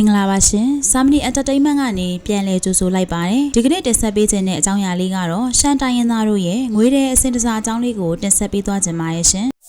မင်္ဂလာပါရှင်။ Samni Entertainment ကနေပြန်လည်ကြိုဆိုလိုက်ပါတယ်။ဒီကနေ့တင်ဆက်ပေးခြင်းတဲ့အကြောင်းအရာလေးကတော့ရှမ်းတိုင်းရင်းသားတို့ရဲ့ငွေတဲ့အစင်တစားအကြောင်းလေးကိုတင်ဆက်ပေးသွားခြင်းပါရဲ့ရှင်။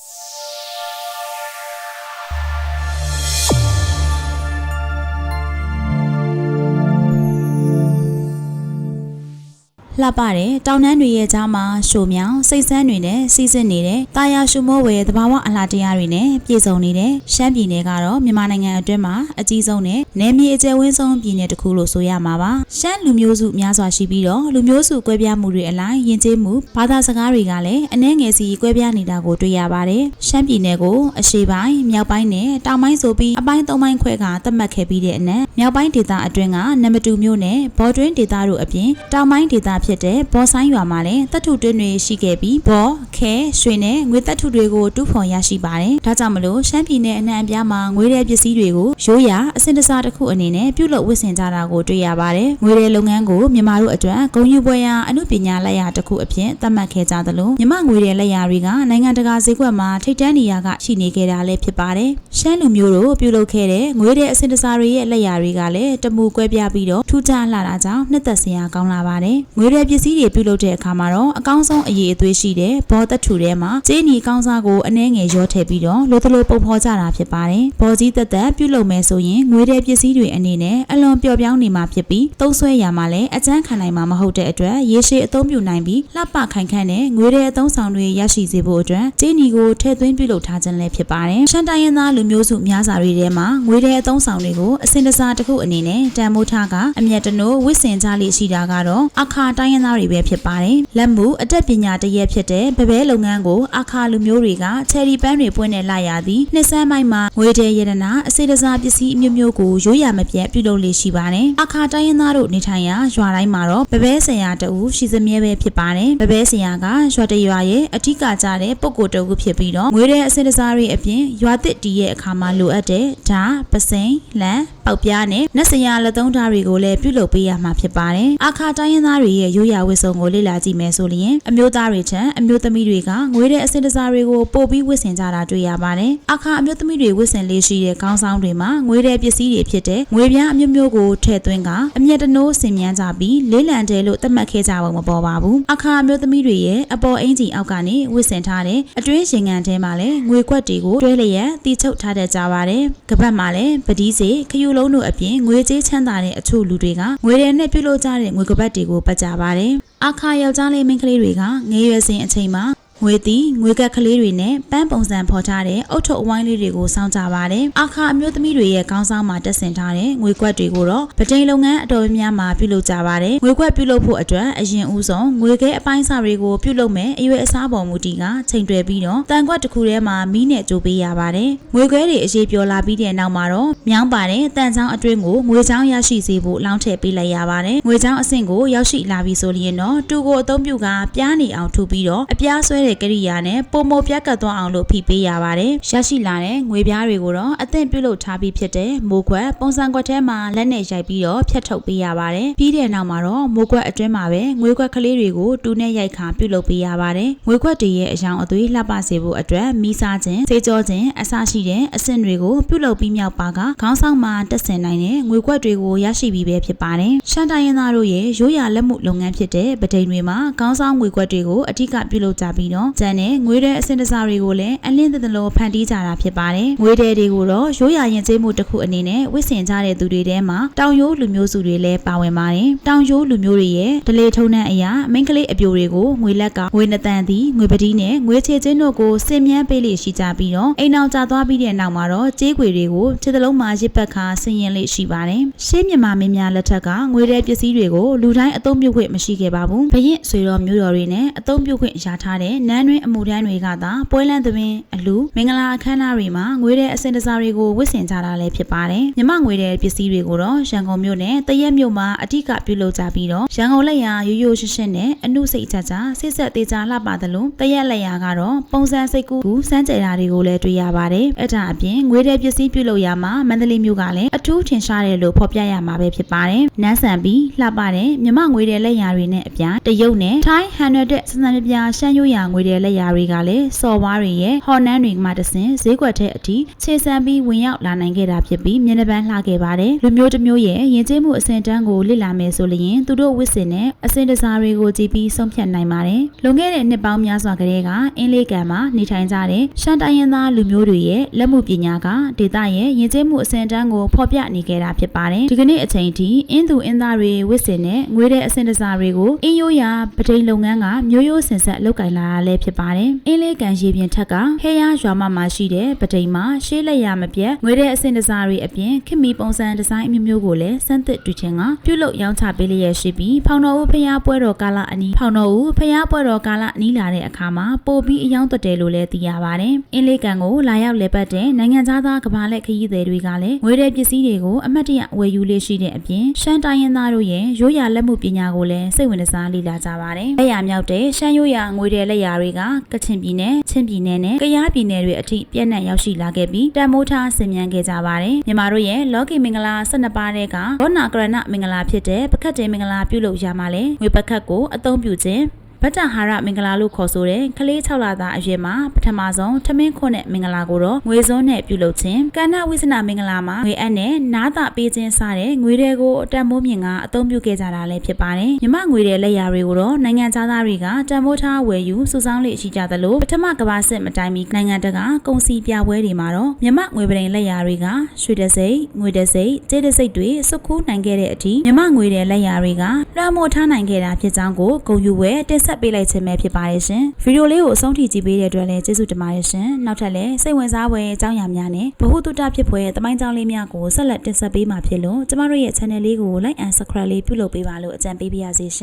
လှပတဲ့တောင်တန်းတွေရဲ့ကြားမှာရှိုမြောင်စိတ်ဆန်းတွေနဲ့စီးစစ်နေတဲ့တာယာရှုမိုးဝယ်တဘာဝအလားတရားတွေနဲ့ပြည့်စုံနေတဲ့ရှမ်းပြည်နယ်ကတော့မြန်မာနိုင်ငံအတွင်းမှာအကြီးဆုံးနဲ့နယ်မြေအကျယ်ဝန်းဆုံးပြည်နယ်တစ်ခုလို့ဆိုရမှာပါရှမ်းလူမျိုးစုများစွာရှိပြီးတော့လူမျိုးစုကွဲပြားမှုတွေအလိုက်ယဉ်ကျေးမှုဘာသာစကားတွေကလည်းအနှဲငယ်စီကွဲပြားနေတာကိုတွေ့ရပါတယ်ရှမ်းပြည်နယ်ကိုအရှေ့ပိုင်းမြောက်ပိုင်းနဲ့တောင်ပိုင်းဆိုပြီးအပိုင်းသုံးပိုင်းခွဲကသတ်မှတ်ခဲ့ပြီးတဲ့အနက်မြောက်ပိုင်းဒေသအတွင်းကနမတူမြို့နယ်ဘော်တွင်းဒေသတို့အပြင်တောင်ပိုင်းဒေသဖြစ်တဲ့ဘော်ဆိုင်ရွာမှာလည်းတပ်ထုတွင်းတွေရှိခဲ့ပြီးဘော်ခဲရွှေနဲ့ငွေတပ်ထုတွေကိုတူးဖော်ရရှိပါတယ်ဒါကြောင့်မလို့ရှမ်းပြည်နယ်အနှံ့အပြားမှာငွေတဲ့ပစ္စည်းတွေကိုရိုးရာအစင်တစားတစ်ခုအနေနဲ့ပြုလုပ်ဝတ်ဆင်ကြတာကိုတွေ့ရပါတယ်ငွေတဲ့လုပ်ငန်းကိုမြန်မာတို့အတွက်ဂုဏ်ယူပွဲရာအမှုပညာလက်ရာတစ်ခုအဖြစ်သတ်မှတ်ခဲ့ကြသလိုမြမငွေတဲ့လက်ရာတွေကနိုင်ငံတကာဈေးကွက်မှာထိပ်တန်းနေရာကရှိနေခဲ့တာလည်းဖြစ်ပါတယ်ရှမ်းလူမျိုးတို့ပြုလုပ်ခဲ့တဲ့ငွေတဲ့အစင်တစားတွေရဲ့လက်ရာတွေကလည်းတမူကွဲပြားပြီးတော့ထူးခြားလာတာကြောင့်နှစ်သက်စရာကောင်းလာပါတယ်ငွေတဲ့ပစ္စည်းတွေပြုလုပ်တဲ့အခါမှာတော့အကောင်းဆုံးအရေးအသွေးရှိတဲ့ဘောသက်ထူထဲမှာကျင်းနီကောင်းစားကိုအနှဲငယ်ရောထည့်ပြီးတော့လိုသလိုပုံဖော်ကြတာဖြစ်ပါတယ်ဘောကြီးသက်သက်ပြုလုပ်မယ်ဆိုရင်ငွေတဲ့ပစ္စည်းတွေအနေနဲ့အလွန်ပျော်ပြောင်းနေမှာဖြစ်ပြီးသုံးဆွဲရမှာလည်းအကျန်းခံနိုင်မှာမဟုတ်တဲ့အတွက်ရေရှည်အသုံးပြုနိုင်ပြီးလှပခိုင်ခန့်တဲ့ငွေတဲ့အသုံးဆောင်တွေရရှိစေဖို့အတွက်ကျင်းနီကိုထည့်သွင်းပြုလုပ်ထားခြင်းလည်းဖြစ်ပါတယ်ရှမ်းတိုင်းရင်းသားလူမျိုးစုများစွာတွေထဲမှာငွေတဲ့အသုံးဆောင်တွေကိုအစင်တစားတစ်ခုအနေနဲ့တန်မိုးထားကအမျက်တနိုးဝစ်စင်ကြလိရှိတာကတော့အခါတိုင်းရင်းသားတွေပဲဖြစ်ပါတယ်လက်မှုအတက်ပညာတရက်ဖြစ်တဲ့ဗဘဲလုပ်ငန်းကိုအခါလူမျိုးတွေကချယ်ရီပန်းတွေပွင့်နေလာရသည်နှစ်ဆန်းမိုက်မှာငွေတဲ့ရတနာအစေတစားပစ္စည်းအမျိုးမျိုးကိုရိုးရမပြတ်ပြုလုပ်လေရှိပါတယ်အခါတိုင်းရင်းသားတို့နေထိုင်ရာရွာတိုင်းမှာတော့ဗဘဲဆရာတဦးရှိစမြဲပဲဖြစ်ပါတယ်ဗဘဲဆရာကရွာတရွာရဲ့အထီးကကြတဲ့ပုဂ္ဂိုလ်တဦးဖြစ်ပြီးတော့ငွေတဲ့အစေတစားတွေအပြင်ရွာသစ်တီးရဲ့အခါမှာလိုအပ်တဲ့ဓာပစိန်လန်ပေါက်ပြားနဲ့နတ်စရာလက်သုံးဓာတ်တွေကိုလည်းပြုလုပ်ပေးရမှာဖြစ်ပါတယ်။အခါတိုင်းရင်းသားတွေရဲ့ရိုးရာဝတ်စုံကိုလေ့လာကြည့်မယ်ဆိုရင်အမျိုးသားတွေထက်အမျိုးသမီးတွေကငွေတဲ့အစင်တစားတွေကိုပို့ပြီးဝတ်ဆင်ကြတာတွေ့ရပါတယ်။အခါအမျိုးသမီးတွေဝတ်ဆင်လေးရှိတဲ့ခေါင်းဆောင်တွေမှာငွေတဲ့ပစ္စည်းတွေဖြစ်တဲ့ငွေပြားအမျိုးမျိုးကိုထည့်သွင်းကအမျက်တနိုးဆင်မြန်းကြပြီးလေးလံတယ်လို့သတ်မှတ်ခဲ့ကြပုံမပေါ်ပါဘူး။အခါအမျိုးသမီးတွေရဲ့အပေါ်အင်ဂျီအောက်ကနေဝတ်ဆင်ထားတဲ့အတွင်းရှင်ငံထဲမှာလည်းငွေခွက်တွေကိုတွဲလျက်တီးချုပ်ထားတတ်ကြပါတယ်။ကပတ်မှာလည်းပတိစေခယူလုံးတို့အပြင်ငွေကြေးချမ်းသာတဲ့အချို့လူတွေကငွေတွေနဲ့ပြုလုပ်ကြတဲ့ငွေကပတ်တွေကိုပတ်ကြပါတယ်။အခါယောက်ျားလေးမိန်းကလေးတွေကငယ်ရွယ်စဉ်အချိန်မှာ ငွေတီငွေကက်ကလေးတွေနဲ့ပန်းပုံစံဖော်ထားတဲ့အုတ်ထုပ်အဝိုင်းလေးတွေကိုစောင့်ကြပါတယ်။အခါအမျိုးသမီးတွေရဲ့ခေါင်းဆောင်မှာတက်ဆင်ထားတဲ့ငွေကွက်တွေကိုတော့ဗတိန်လုပ်ငန်းအတော်များများမှာပြုလုပ်ကြပါတယ်။ငွေကွက်ပြုလုပ်ဖို့အတွက်အရင်ဦးဆုံးငွေခဲအပိုင်းစာတွေကိုပြုလုပ်မယ်အရွယ်အစားပေါ်မူတည်ကချိန်တွယ်ပြီးတော့တန်ခွက်တစ်ခုထဲမှာမီးနဲ့ကြိုးပေးရပါတယ်။ငွေခွဲတွေအရေးပြောလာပြီးတဲ့နောက်မှာတော့မြောင်းပါတဲ့တန်ချောင်းအတွင်းကိုငွေချောင်းရရှိစေဖို့လောင်းထည့်ပေးလိုက်ရပါတယ်။ငွေချောင်းအဆင့်ကိုရောက်ရှိလာပြီဆိုရင်တော့တူကိုအသုံးပြုကပြားနေအောင်ထုပြီးတော့အပြားဆွဲတဲ့ကိရိယာနဲ့ပုံမပြတ်ကတ်သွားအောင်လို့ဖိပေးရပါတယ်။ရရှိလာတဲ့ငွေပြားတွေကိုတော့အသင့်ပြုလုပ်ထားပြီးဖြစ်တဲ့မိုးခွက်ပုံစံခွက်ထဲမှာလက်နဲ့ရိုက်ပြီးတော့ဖြတ်ထုတ်ပေးရပါတယ်။ပြီးတဲ့နောက်မှာတော့မိုးခွက်အတွင်းမှာပဲငွေခွက်ကလေးတွေကိုတူနဲ့ရိုက်ခါပြုလုပ်ပေးရပါတယ်။ငွေခွက်တွေရဲ့အယောင်အသွေးလှပစေဖို့အတွက်မီးစားခြင်းစေကြောခြင်းအစရှိတဲ့အဆင့်တွေကိုပြုလုပ်ပြီးမြောက်ပါကခေါင်းဆောင်မှာတက်ဆင်နိုင်တဲ့ငွေခွက်တွေကိုရရှိပြီးပဲဖြစ်ပါတယ်။ရှမ်းတိုင်းရင်းသားတို့ရဲ့ရိုးရာလက်မှုလုပ်ငန်းဖြစ်တဲ့ပဒိန်တွေမှာခေါင်းဆောင်ငွေခွက်တွေကိုအထူးကပြုလုပ်ကြပြီးတော့ကျန်တဲ့ငွေတဲ့အဆင့်တစားတွေကိုလည်းအလင်းသက်သလိုဖန်တီးကြတာဖြစ်ပါတယ်။ငွေတဲ့တွေကိုတော့ရိုးရာရင်ကျေးမှုတစ်ခုအနေနဲ့ဝစ်ဆင်ကြတဲ့သူတွေထဲမှာတောင်ရိုးလူမျိုးစုတွေလည်းပါဝင်ပါတယ်။တောင်ရိုးလူမျိုးတွေရဲ့ဒလေထုံနှံအရာမိန်းကလေးအပြိုတွေကိုငွေလက်ကငွေနှတန်သည်ငွေပတိနဲ့ငွေချေချင်းတို့ကိုစင်မြန်းပေးလိရှိကြပြီးတော့အိမ်အောင်ကြသွားပြီးတဲ့နောက်မှာတော့ကြေးခွေတွေကိုခြေသလုံးမှာရစ်ပတ်ခါဆင်ရင်လေးရှိပါတယ်။ရှေးမြန်မာမင်းများလက်ထက်ကငွေတဲ့ပစ္စည်းတွေကိုလူတိုင်းအသုံးပြုခွင့်မရှိခဲ့ပါဘူး။ဘရင်ဆွေတော်မျိုးတော်တွေနဲ့အသုံးပြုခွင့်ရထားတဲ့နန်းတွင်အမှုတန်းတွေကသာပွဲလန့်သမင်အလူမင်္ဂလာအခမ်းအနားတွေမှာငွေတဲ့အစင်တစားတွေကိုဝတ်ဆင်ကြတာလည်းဖြစ်ပါတယ်။မြမငွေတဲ့ပစ္စည်းတွေကိုတော့ရန်ကုန်မြို့နဲ့တရက်မြို့မှာအ धिक ပြုလုပ်ကြပြီးတော့ရန်ကုန်လက်ရာရိုးရိုးရှင်းရှင်းနဲ့အမှုစိတ်ချချဆစ်ဆက်သေးချာလှပသလိုတရက်လက်ရာကတော့ပုံစံစိတ်ကူးစမ်းကြယ်တာတွေကိုလည်းတွေ့ရပါတယ်။အဲ့ဒါအပြင်ငွေတဲ့ပစ္စည်းပြုလုပ်ရမှာမန္တလေးမြို့ကလည်းအထူးထင်ရှားတယ်လို့ဖော်ပြရမှာပဲဖြစ်ပါတယ်။နန်းဆန်ပြီးလှပတဲ့မြမငွေတဲ့လက်ရာတွေနဲ့အပြတရုတ်နဲ့ထိုင်းဟန်နွယ်တဲ့စံစံပြပြရှမ်းရိုးရာငွေတဲ့လက်ရာတွေကလည်းစော်ဝါးတွေရဲ့ဟော်နန်းတွေမှတဆင်ဈေးကွက်ထဲအထိခြေဆန်းပြီးဝင်ရောက်လာနိုင်ခဲ့တာဖြစ်ပြီးမျက်နှာပန်းလှခဲ့ပါတယ်လူမျိုးတစ်မျိုးရဲ့ယဉ်ကျေးမှုအစဉ်တန်းကိုလေ့လာမယ်ဆိုလျင်သူတို့ဝစ်စင်နဲ့အစဉ်တစားတွေကိုကြည့်ပြီးဆုံးဖြတ်နိုင်ပါတယ်လွန်ခဲ့တဲ့နှစ်ပေါင်းများစွာကတည်းကအင်းလေးကန်မှာနေထိုင်ကြတဲ့ရှမ်းတိုင်းရင်းသားလူမျိုးတွေရဲ့လက်မှုပညာကဒေသရဲ့ယဉ်ကျေးမှုအစဉ်တန်းကိုဖော်ပြနေခဲ့တာဖြစ်ပါတယ်ဒီကနေ့အချိန်ထိအင်းသူအင်းသားတွေဝစ်စင်နဲ့ငွေတဲ့အစဉ်တစားတွေကိုအင်းရိုးရာပဒိန်လုပ်ငန်းကမျိုးရိုးစင်ဆက်လုပ်ကင်လာတာလည်းဖြစ်ပါတယ်အင်းလေးကန်ရေပြင်ထက်ကဟဲရရွာမမှာရှိတဲ့ပဒိန်မှာရှေးလက်ရမပြတ်ငွေတဲ့အစဉ်တစားတွေအပြင်ခင်မီပုံစံဒီဇိုင်းအမျိုးမျိုးကိုလည်းစမ်းသစ်တွေ့ချင်းကပြုလုပ်ရောင်းချပေးလျက်ရှိပြီးဖောင်တော်ဦးဖျားပွဲတော်ကာလအနီးဖောင်တော်ဦးဖျားပွဲတော်ကာလအနီးလာတဲ့အခါမှာပို့ပြီးအယောင်းသွတ်တယ်လို့လည်းသိရပါတယ်အင်းလေးကန်ကိုလာရောက်လည်ပတ်တဲ့နိုင်ငံသားသားကဘာလက်ခရီးသည်တွေကလည်းငွေတဲ့ပစ္စည်းတွေကိုအမတ်တရဝယ်ယူလေးရှိတဲ့အပြင်ရှမ်းတိုင်းရင်းသားတို့ရဲ့ရိုးရာလက်မှုပညာကိုလည်းစိတ်ဝင်စားလေ့လာကြပါတယ်။လက်ရမြောက်တဲ့ရှမ်းရိုးရာငွေတဲ့လက်ရာတွေကကချင်ပြည်နယ်၊ချင်းပြည်နယ်နဲ့ကယားပြည်နယ်တွေအထိပြန့်နှံ့ရောက်ရှိလာခဲ့ပြီးတန်မိုးထားဆင်မြန်းခဲ့ကြပါတယ်။မြန်မာတို့ရဲ့လော်ကီမင်္ဂလာ12ပါးတဲ့ကဘောနာကရဏမင်္ဂလာဖြစ်တဲ့ပကတ်တေမင်္ဂလာပြုလုပ်ရမှာလဲငွေပကတ်ကိုအသုံးပြုခြင်း ဗတ္တဟာရမင်္ဂလာလို့ခေါ်ဆိုတဲ့ကလေး6လသားအရွယ်မှာပထမဆုံးထမင်းခွန်းနဲ့မင်္ဂလာကိုတော့ငွေစုံနဲ့ပြုလုပ်ခြင်းကန္နဝိသနာမင်္ဂလာမှာငွေအပ်နဲ့နားတာပေးခြင်းစတဲ့ငွေတွေကိုတန်မိုးမြင့်ကအသုံးပြုခဲ့ကြတာလည်းဖြစ်ပါတယ်မြမငွေတဲ့လက်ရာတွေကိုတော့နိုင်ငံသားတွေကတန်မိုးထားဝယ်ယူစုဆောင်းလေ့ရှိကြသလိုပထမကမ္ဘာစစ်မတိုင်မီနိုင်ငံတကာကုန်စည်ပြပွဲတွေမှာတော့မြမငွေပရင်လက်ရာတွေကရွှေတစိမ့်ငွေတစိမ့်ကြေးတစိမ့်တွေစုခူးနိုင်ခဲ့တဲ့အထိမြမငွေတဲ့လက်ရာတွေကလွှမ်းမိုးထားနိုင်ခဲ့တာဖြစ်ကြောင်းကိုဂုဏ်ယူဝဲတင်ဆက်ပေးလိုက်ခြင်းပဲဖြစ်ပါတယ်ရှင်ဗီဒီယိုလေးကိုအဆုံးထိကြည့်ပေးတဲ့အတွက်လည်းကျေးဇူးတင်ပါတယ်ရှင်နောက်ထပ်လည်းစိတ်ဝင်စားဖွယ်အကြောင်းအရာများနဲ့ဗဟုသုတဖြစ်ဖွယ်သမိုင်းကြောင်းလေးများကိုဆက်လက်တင်ဆက်ပေးမှာဖြစ်လို့ကျမတို့ရဲ့ channel လေးကို like and subscribe လေးပြုလုပ်ပေးပါလို့အကြံပေးပါရစေရှင်